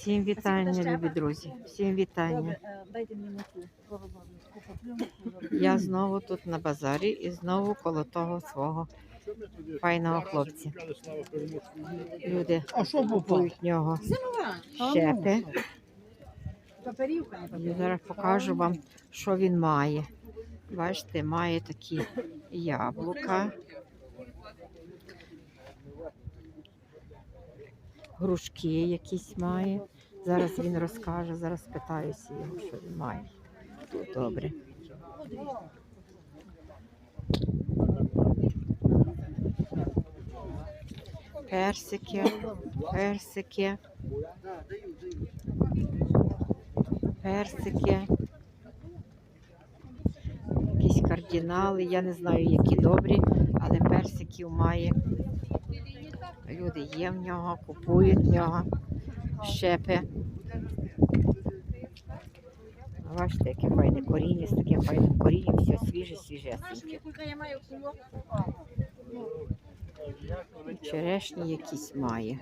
Всім вітання, любі друзі. Всім вітання. Я знову тут на базарі і знову коло того свого файного хлопця. Люди А що попав? купують нього щепи. Я зараз покажу вам, що він має. Бачите, має такі яблука. Грушки якісь має. Зараз він розкаже, зараз питаюся його, що він має. Добре. Персики, персики. Персики. Якісь кардинали, я не знаю, які добрі, але персиків має. Люди є в нього, купують в нього щепи. Бачите, яке файне коріння, з таким файним корінням, все свіже, кульок. Черешні якісь має.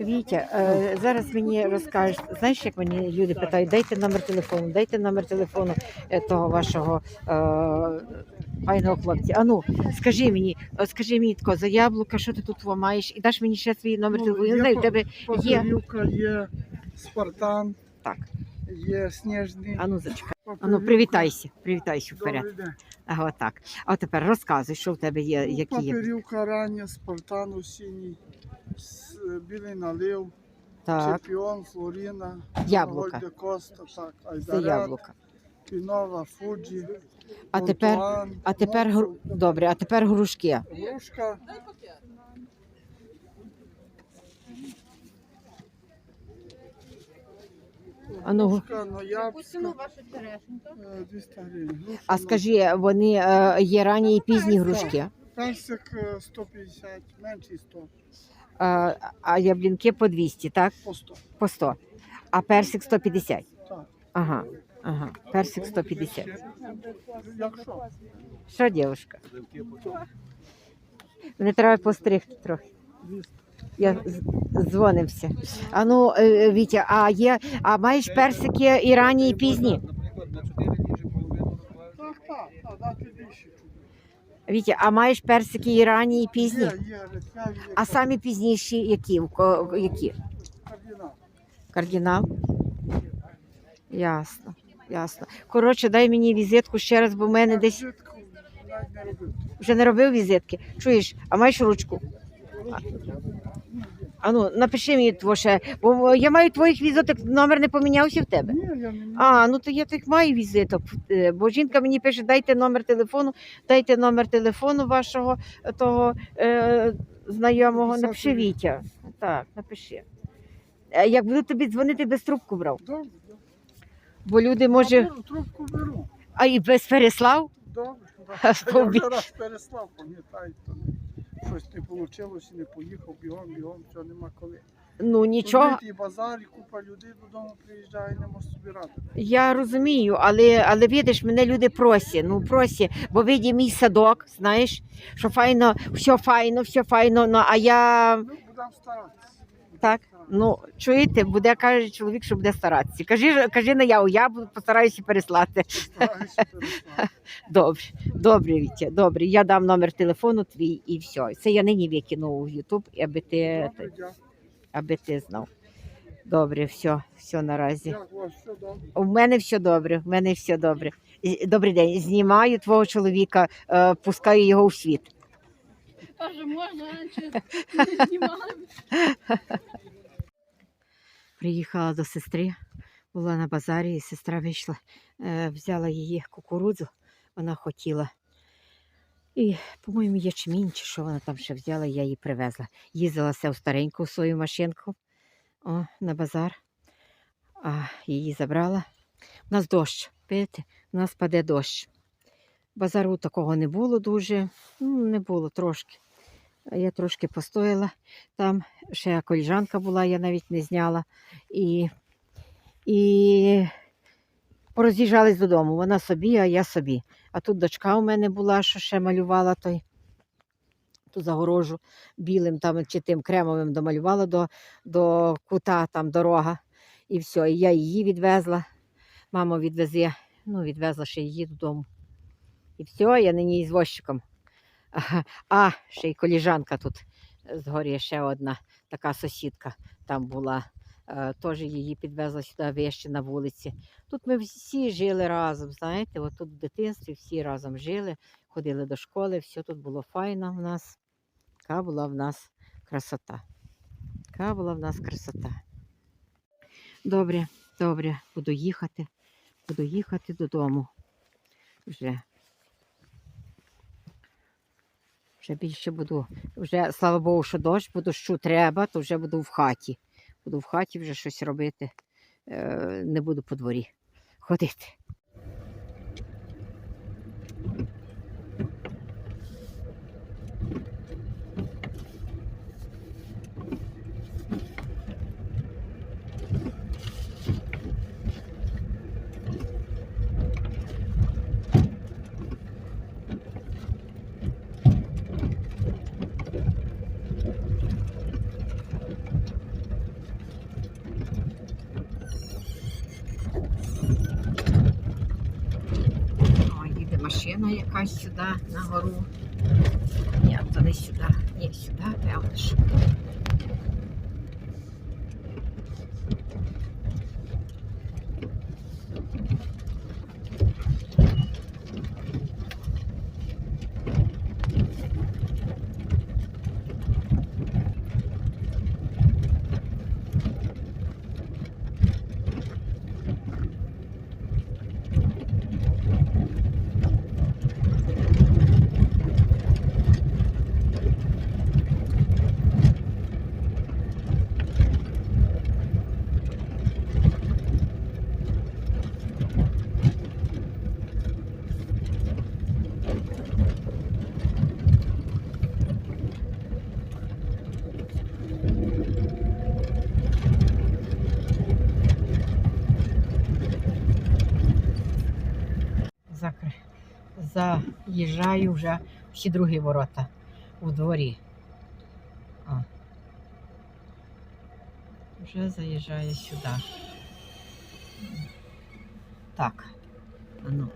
Вітя, е, зараз мені розкажеш, знаєш, як мені люди питають, дайте номер телефону, дайте номер телефону е, того вашого е, файного хлопця. Ану, скажи мені, е, скажи мені тако, за яблука, що ти тут во маєш, і даш мені ще свій номер Ну, телефону. Я є знаю, в тебе є. Паперівка є, Спартан, Так, є Сніжний. ану зачекай. Ану, привітайся, привітайся вперед. Добрий день. Ага, так. А тепер розказуй, що в тебе є, які є. Паперівка рання, Спартан осінній, с- білий налив, Так, чемпіон, Флоріна, Яблука. Гольде Коста, так, це яблука. Пінова, Фуджі, А тепер, Монтуан, а тепер гру- добре, а тепер грушки. Грушка, ноябрьська, вашу черешеньку? е, 200 гривень. Груша, А скажи, вони е, є ранні і пізні грушки, Персик е, 150, менший 100, а, а яблінки по 200, так? по 100. По 100. А персик 150. Так. Ага, ага. Персик 150. Якщо? Що, дівчинка? Не треба постригти трохи. Я дзвонимся. А ну, е, Вітя, а є, а маєш персики і ранні, і пізні? Вітя, а маєш персики і ранні, і пізні? А самі пізніші які? Які? Кардинал. Кардинал? Ясно, ясно. Коротше, дай мені візитку ще раз, бо в мене десь Візитку навіть не робив. вже не робив візитки. Чуєш, а маєш ручку? А- Ану, напиши мені тво ще, бо я маю твоїх візиток, номер не помінявся в тебе. Ні, я не. А, ну то я тих маю візиток. Е, Бо жінка мені пише, дайте номер телефону, дайте номер телефону вашого е, того е, знайомого. Написати Напиши Вітя. Так, напиши. Е, Як буду тобі дзвонити, без трубку брав. Добре. Бо люди, може, беру, трубку беру. а і без Переслав? Добре. Я вже раз переслав, пам'ятаєте. Щось не вийшло, не поїхав, бігом, бігом, все, нема коли. Ну нічого. І базар, і купа людей додому приїжджає, не може собі ради. Я розумію, але, але видиш, мене люди просять, ну просять, бо виді мій садок, знаєш, що файно, все файно, все файно, ну а я Ну, будемо старатися. так. Ну, чуєте, буде каже чоловік, що буде старатися. Кажи, кажи наяву, я буду постараюся переслати. Стараюся переслати. Добре, добре, Вітя, добре. Я дам номер телефону твій і все. Це я нині викину в Ютуб, аби ти, Добре, аби ти знав. Добре, все, все наразі. У мене все добре, в мене все добре. Добрий день. Знімаю твого чоловіка, е, пускаю його в світ. Каже, можна раніше знімали. Приїхала до сестри, була на базарі, і сестра вийшла, е, взяла її кукурудзу, вона хотіла. І, по-моєму, ячмінь, чи що вона там ще взяла, я її привезла. Їздилася в стареньку свою машинку о, на базар, а її забрала. У нас дощ, видите, у нас паде дощ. Базару такого не було дуже, ну, не було трошки. Я трошки постояла там, ще коліжанка була, я навіть не зняла. І, і пороз'їжджались додому. Вона собі, а я собі. А тут дочка у мене була, що ще малювала той ту загорожу білим там чи тим кремовим домалювала до, до кута, там дорога. І все. І я її відвезла. Мама відвезе, ну, відвезла ще її додому. І все, я нині із возчиком. А, ще й коліжанка тут згорі, ще одна така сусідка там була. Е, Теж її підвезла сюди вище на вулиці. Тут ми всі жили разом, знаєте, от тут в дитинстві всі разом жили, ходили до школи, все тут було файно в нас. Така була в нас красота. Така була в нас красота. Добре, добре, буду їхати. Буду їхати додому. Вже. Вже більше буду. Вже, слава Богу, що дощ, бо дощу треба, то вже буду в хаті. Буду в хаті вже щось робити. Е, не буду по дворі ходити. О, їде машина якась сюди на гору. Ні, не сюди. Ні, сюди, певно ж. Заїжджаю вже всі другі ворота у дворі. О. Вже заїжджаю сюди. Так. Ану,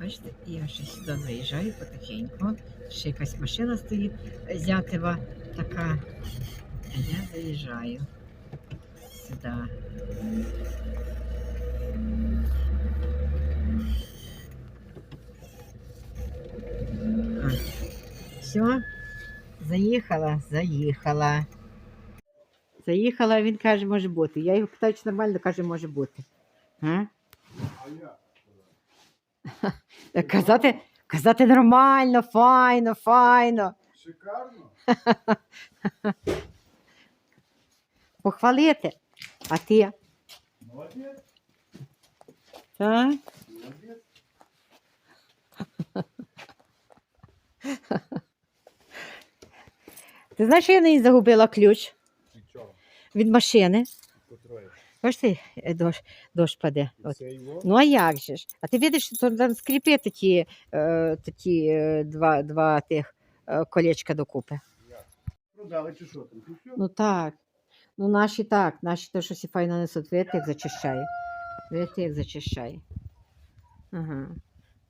бачите, я ще сюди заїжджаю потихеньку. Ще якась машина стоїть зятева така. А я заїжджаю сюди. Все, заїхала, заїхала. Заїхала, він каже, може бути. Я його питаю, чи нормально, каже, може бути. А? А я? Е, Казати, казати нормально, файно, файно. Шикарно. Похвалити. А ти? Молодець. Так? Молодець. Ти знаєш, що я не загубила ключ Нічого. від машини? Потроє. Бачите, дощ, дощ паде. От. Це його? Ну а як же ж? А ти бачиш, що там скріпи такі, е, такі е, два, два тих е, колечка докупи. Продали чи що там? Ти все? Ну так. Ну наші так, наші то щось файно несуть. Видите, як зачищає. Видите, як зачищає. Ага.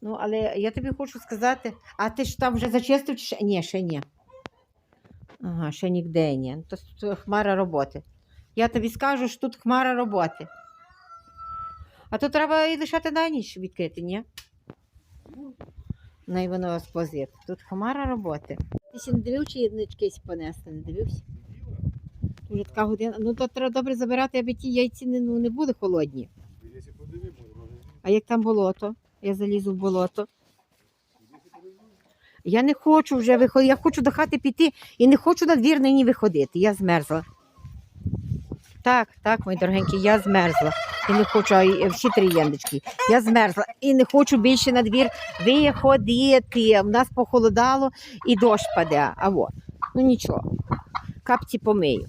Ну, але я тобі хочу сказати, а ти ж там вже зачистив чи ще? Ні, ще ні. Ага, ще ніде ні. То, хмара роботи. Я тобі скажу, що тут хмара роботи. А то треба і лишати на ніч відкрити, ні? Най воно спозит. Тут хмара роботи. Ти ще не дивив, чи яднички понести? Не дивився? Вже така година. Ну то треба добре забирати, аби ті яйці не, ну, не були холодні. А як там болото? Я залізу в болото. Я не хочу вже виходити. Я хочу до хати піти і не хочу на двір нині виходити. Я змерзла. Так, так, мої дорогенькі, я змерзла. І не хочу, а всі три єндочки. Я змерзла і не хочу більше на двір виходити. У нас похолодало і дощ паде. А во. Ну нічого. Капці помию.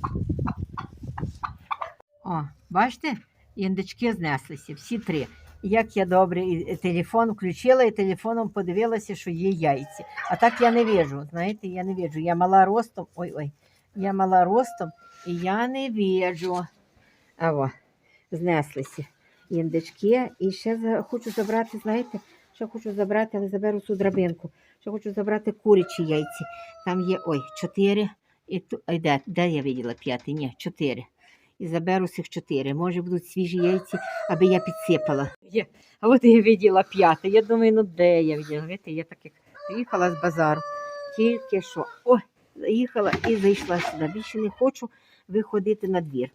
О, бачите? Індички знеслися, всі три. Як я добре і телефон включила і телефоном подивилася, що є яйці. А так я не вижу. Знаєте, я не вижу. Я мала ростом. Ой-ой, я мала ростом і я не вижу. А во, знеслися індички. І ще хочу забрати, знаєте, ще хочу забрати, але заберу цю драбинку. Ще хочу забрати курячі яйці. Там є ой, чотири. І ту, ой, де, де я виділа п'ятий? Ні, чотири. І заберу цих чотири. Може будуть свіжі яйці, аби я підсипала. Є. А от я виділа п'яте. Я думаю, ну де я виділа? Видите, я так як приїхала з базару. Тільки що. Ой, заїхала і зайшла сюди. Більше не хочу виходити на двір.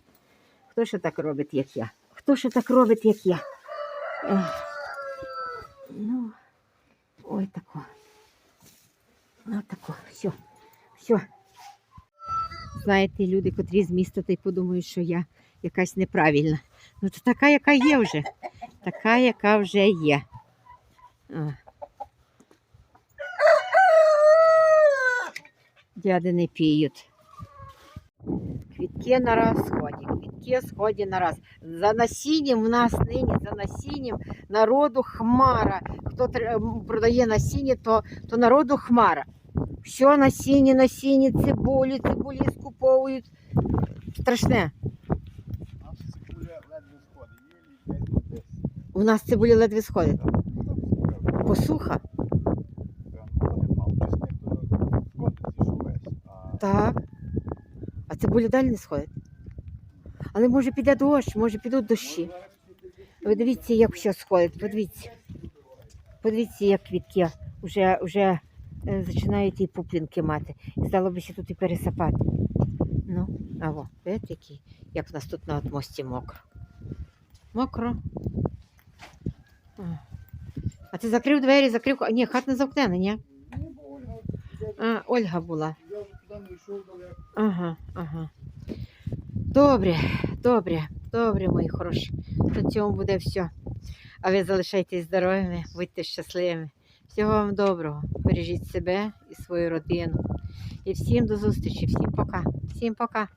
Хто ще так робить, як я? Хто ще так робить, як я? Ну, ой, тако. Ну, тако, все, все. Знаєте, люди, котрі з міста, та й подумають, що я якась неправильна. Ну, то така, яка є вже. Така, яка вже є. А. Дяди не піють. Квітки на раз сході, квітки сході на раз. За насінням в нас нині, за насінням народу хмара. Хто продає насіння, то, то народу хмара. Що насіння, насіння, цибулі, цибулі скуповують. Страшне. У нас цибулі ледве сходить. Посуха. Так. А цибуля далі не сходить. Але може піде дощ, може підуть дощі. Ви дивіться, як все сходить. Подивіться. Подивіться, як квітки вже, вже е, починають і пуплінки мати. І стало би ще тут і пересапати. Ну, а во, бачите, який, як в нас тут на от мості мокро. Мокро. А. Ти закрив двері, закрив. Ні, хат не замкнена, ні? А, Ольга була. я вже туди не йшов далеко. Ага, ага. Добре, добре, добре, мої хороші. На цьому буде все. А ви залишайтесь здоровими, будьте щасливими. Всього вам доброго. Бережіть себе і свою родину. І всім до зустрічі, всім пока. Всім пока.